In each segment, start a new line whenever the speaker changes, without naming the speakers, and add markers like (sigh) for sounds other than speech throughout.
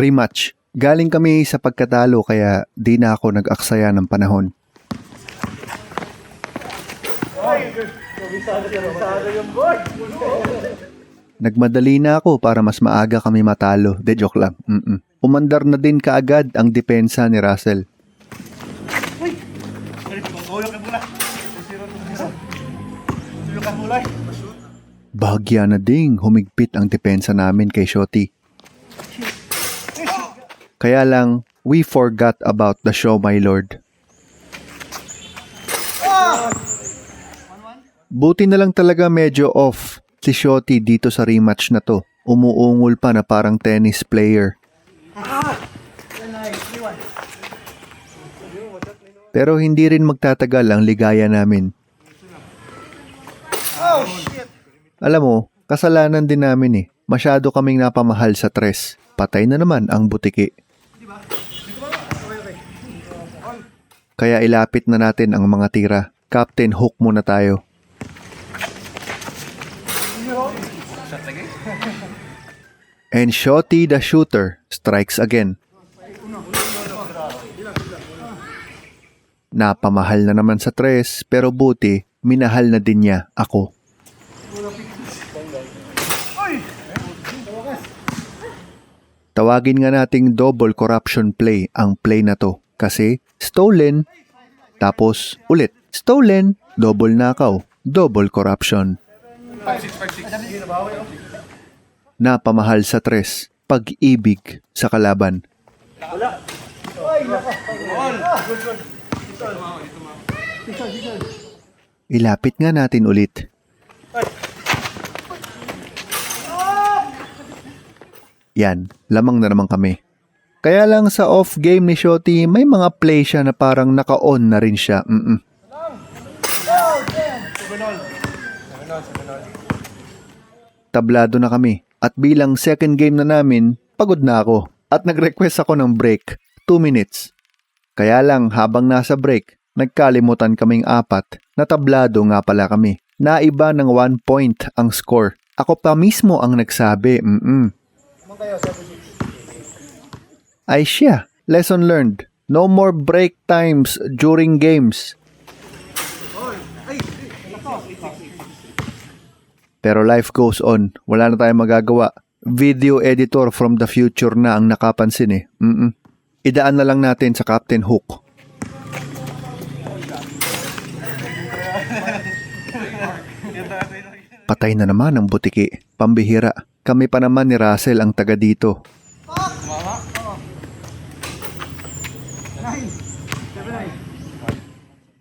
Rematch. Galing kami sa pagkatalo kaya di na ako nag-aksaya ng panahon. Nagmadali na ako para mas maaga kami matalo. De joke lang. Mm-mm. Umandar na din kaagad ang depensa ni Russell. Bahagya na ding humigpit ang depensa namin kay Shoti. Kaya lang, we forgot about the show, my lord. Buti na lang talaga medyo off si Shoti dito sa rematch na to. Umuungol pa na parang tennis player. Pero hindi rin magtatagal ang ligaya namin. Alam mo, kasalanan din namin eh. Masyado kaming napamahal sa tres. Patay na naman ang butiki. Kaya ilapit na natin ang mga tira. Captain Hook muna tayo. (laughs) And Shotty the shooter strikes again. Napamahal na naman sa tres pero buti minahal na din niya ako. Tawagin nga nating double corruption play ang play na to kasi stolen tapos ulit stolen double nakaw double corruption. Napamahal sa tres pag-ibig sa kalaban. Ilapit nga natin ulit. Yan, lamang na naman kami. Kaya lang sa off game ni Shoti, may mga play siya na parang naka-on na rin siya. Mm-mm. Tablado na kami. At bilang second game na namin, pagod na ako. At nag-request ako ng break. 2 minutes. Kaya lang habang nasa break, nagkalimutan kaming apat na tablado nga pala kami. Naiba ng 1 point ang score. Ako pa mismo ang nagsabi. Ay siya, lesson learned. No more break times during games. Pero life goes on. Wala na tayong magagawa. Video editor from the future na ang nakapansin eh. Mm-mm. Idaan na lang natin sa Captain Hook. Patay na naman ang butiki. Pambihira. Kami pa naman ni Russell ang taga dito.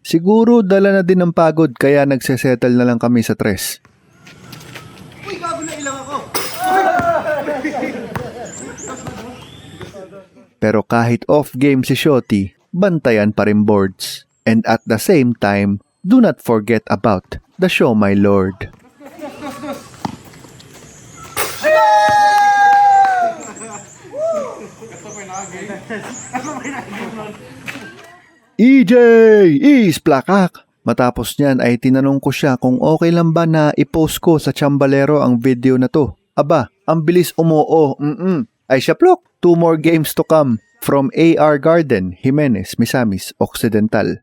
Siguro dala na din ng pagod kaya nagsesettle na lang kami sa tres. Pero kahit off-game si Shoti, bantayan pa rin boards. And at the same time, do not forget about the show, my lord. EJ is plakak. Matapos niyan ay tinanong ko siya kung okay lang ba na i-post ko sa Chambalero ang video na to. Aba, ang bilis umoo. Mm-mm. Ay siya plok. Two more games to come from AR Garden, Jimenez, Misamis, Occidental.